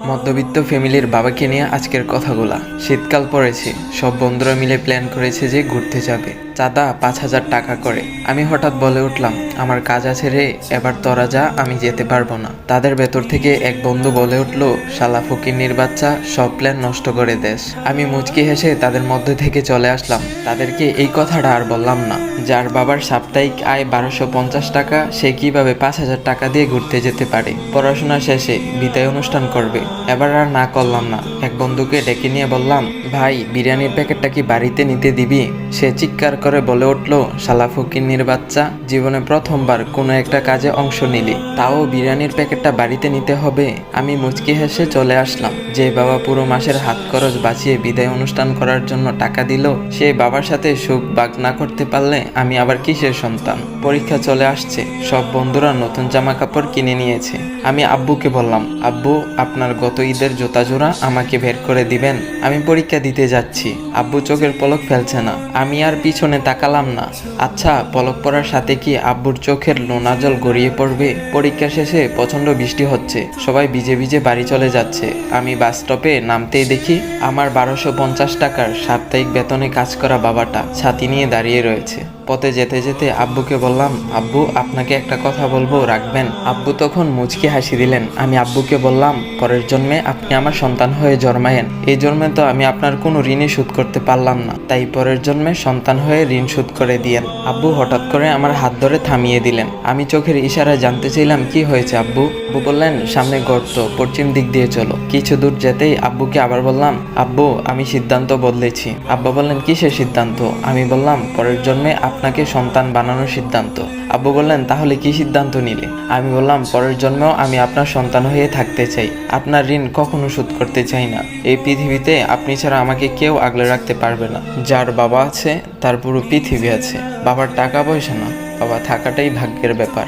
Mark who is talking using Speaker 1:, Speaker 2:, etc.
Speaker 1: মধ্যবিত্ত ফ্যামিলির বাবাকে নিয়ে আজকের কথাগুলা। শীতকাল পড়েছে, সব বন্ধুরা মিলে প্ল্যান করেছে যে ঘুরতে যাবে। চাঁদা পাঁচ হাজার টাকা করে। আমি হঠাৎ বলে উঠলাম, আমার কাজ আছে রে, এবার তোরা যা, আমি যেতে পারব না। তাদের ভেতর থেকে এক বন্ধু বলে উঠল, শালা ফকিন্নির বাচ্চা, সব প্ল্যান নষ্ট করে দেশ আমি মুচকি হেসে তাদের মধ্যে থেকে চলে আসলাম। তাদেরকে এই কথাটা আর বললাম না। যার বাবার সাপ্তাহিক আয় বারোশো পঞ্চাশ টাকা, সে কীভাবে পাঁচ হাজার টাকা দিয়ে ঘুরতে যেতে পারে? পড়াশোনা শেষে বিদায় অনুষ্ঠান করবে। এবার আর না করলাম না। এক বন্ধুকে ডেকে নিয়ে বললাম, ভাই, বিরিয়ানির প্যাকেটটা কি বাড়িতে নিতে দিবি? সে চিৎকার করে বলে উঠল, শালা ফকিন্নির বাচ্চা, জীবনে প্রথমবার কোনো একটা কাজে অংশ নিলি। তাও বিরিয়ানির প্যাকেটটা বাড়িতে নিতে হবে। আমি মুচকি হেসে চলে আসলাম। যে বাবা পুরো মাসের হাত খরচ বাঁচিয়ে বিদায় অনুষ্ঠান করার জন্য টাকা দিল, সে বাবার সাথে সুখ বাগ না করতে পারলে আমি আবার কিসের সন্তান? পরীক্ষা চলে আসছে। সব বন্ধুরা নতুন জামা কাপড় কিনে নিয়েছে। আমি আব্বুকে বললাম, আব্বু, আপনার গত ঈদের জোতা জোড়া আমাকে বের করে দিবেন। আমি পরীক্ষা দিতে যাচ্ছি। আব্বু চোখের পলক ফেলছে না। আমি আর পিছনে তাকালাম না। আচ্ছা পলক পড়ার সাথে কি আব্বুর চোখের লোনা জল গড়িয়ে পড়বে? পরীক্ষা শেষে প্রচণ্ড বৃষ্টি হচ্ছে। সবাই ভিজে ভিজে বাড়ি চলে যাচ্ছে। আমি বাস স্টপে নামতেই দেখি আমার বারোশো পঞ্চাশ টাকার সাপ্তাহিক বেতনে কাজ করা বাবাটা ছাতি নিয়ে দাঁড়িয়ে রয়েছে। পথে যেতে যেতে আব্বুকে বললাম, আব্বু, আপনাকে একটা কথা বলব, রাখবেন। আব্বু তখন মুচকি হাসি দিলেন। আমি আব্বুকে বললাম, পরের জন্মে আপনি আমার সন্তান হয়ে জন্মায়েন। এই জন্মে তো আমি আপনার কোনো ঋণই শোধ করতে পারলাম না। তাই পরের জন্মে সন্তান হয়ে ঋণ শোধ করে দিয়েন। আব্বু হঠাৎ করে আমার হাত ধরে থামিয়ে দিলেন। আমি চোখের ইশারায় জানতে চাইলাম, কি হয়েছে আব্বু? আব্বু বললেন, সামনে গর্ত, পশ্চিম দিক দিয়ে চলো। কিছু দূর যেতেই আব্বুকে আবার বললাম, আব্বু, আমি সিদ্ধান্ত বদলেছি। আব্বা বললেন, কিসের সিদ্ধান্ত? আমি বললাম, পরের জন্মে আপনাকে সন্তান বানানোর সিদ্ধান্ত। আব্বু বললেন, তাহলে কি সিদ্ধান্ত নিলে? আমি বললাম, পরের জন্মেও আমি আপনার সন্তান হয়ে থাকতে চাই। আপনার ঋণ কখনো শোধ করতে চাই না। এই পৃথিবীতে আপনি ছাড়া আমাকে কেউ আগলে রাখতে পারবে না। যার বাবা আছে, তার পুরো পৃথিবী আছে। বাবার টাকা পয়সা না, বাবা থাকাটাই ভাগ্যের ব্যাপার।